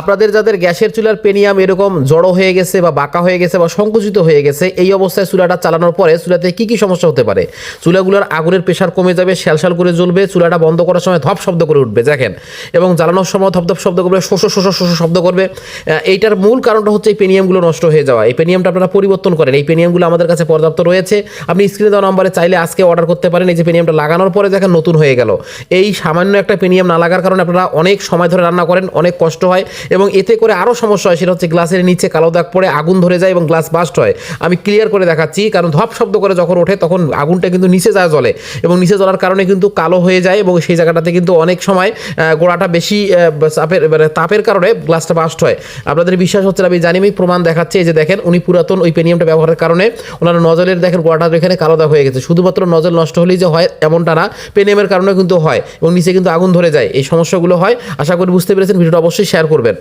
আপনাদের যাদের গ্যাসের চুলার পেনিয়াম এরকম জড়ো হয়ে গেছে বা বাঁকা হয়ে গেছে বা সংকুচিত হয়ে গেছে, এই অবস্থায় চুলাটা চালানোর পরে চুলাতে কি কি সমস্যা হতে পারে? চুলাগুলোর আগুনের প্রেশার কমে যাবে, শ্যালশ্যাল করে জ্বলবে, চুলাটা বন্ধ করার সময় ধপ শব্দ করে উঠবে, দেখেন। এবং জ্বালানোর সময় ধপ ধপ শব্দ করবে শোষো শোষো শোষো শব্দ করবে। এইটার মূল কারণটা হচ্ছে এই পেনিয়ামগুলো নষ্ট হয়ে যাওয়া। এই পেনিয়ামটা আপনারা পরিবর্তন করেন। এই পেনিয়ামগুলো আমাদের কাছে পর্যাপ্ত রয়েছে। আপনি স্ক্রিনে দেওয়া নাম্বারে চাইলে আজকে অর্ডার করতে পারেন। এই যে পেনিয়ামটা লাগানোর পরে দেখেন নতুন হয়ে গেল। এই সামান্য একটা পেনিয়াম না লাগার কারণে আপনারা অনেক সময় ধরে রান্না করেন, অনেক কষ্ট হয়। এবং এতে করে আরও সমস্যা হয়, সেটা হচ্ছে গ্লাসের নিচে কালো দাগ পড়ে, আগুন ধরে যায় এবং গ্লাস বাস্ট হয়। আমি ক্লিয়ার করে দেখাচ্ছি, কারণ ধপ শব্দ করে যখন ওঠে, তখন আগুনটা কিন্তু নিচে যায় জলে এবং নিচে জ্বলার কারণে কিন্তু কালো হয়ে যায় এবং সেই জায়গাটাতে কিন্তু অনেক সময় গোড়াটা বেশি চাপের মানে তাপের কারণে গ্লাসটা বাস্ট হয়। আপনাদের বিশ্বাস হচ্ছে আমি জানি, আমি প্রমাণ দেখাচ্ছি, এই যে দেখেন, উনি পুরাতন ওই পেনিয়ামটা ব্যবহারের কারণে ওনার নজলের দেখেন গোড়াটা এখানে কালো দাগ হয়ে গেছে। শুধুমাত্র নজল নষ্ট হলেই যে হয়, এমনটা না, পেনিয়ামের কারণে কিন্তু হয় এবং নিচে কিন্তু আগুন ধরে যায়। এই সমস্যাগুলো হয়। আশা করি বুঝতে পেরেছেন, ভিডিওটা অবশ্যই শেয়ার করবেন।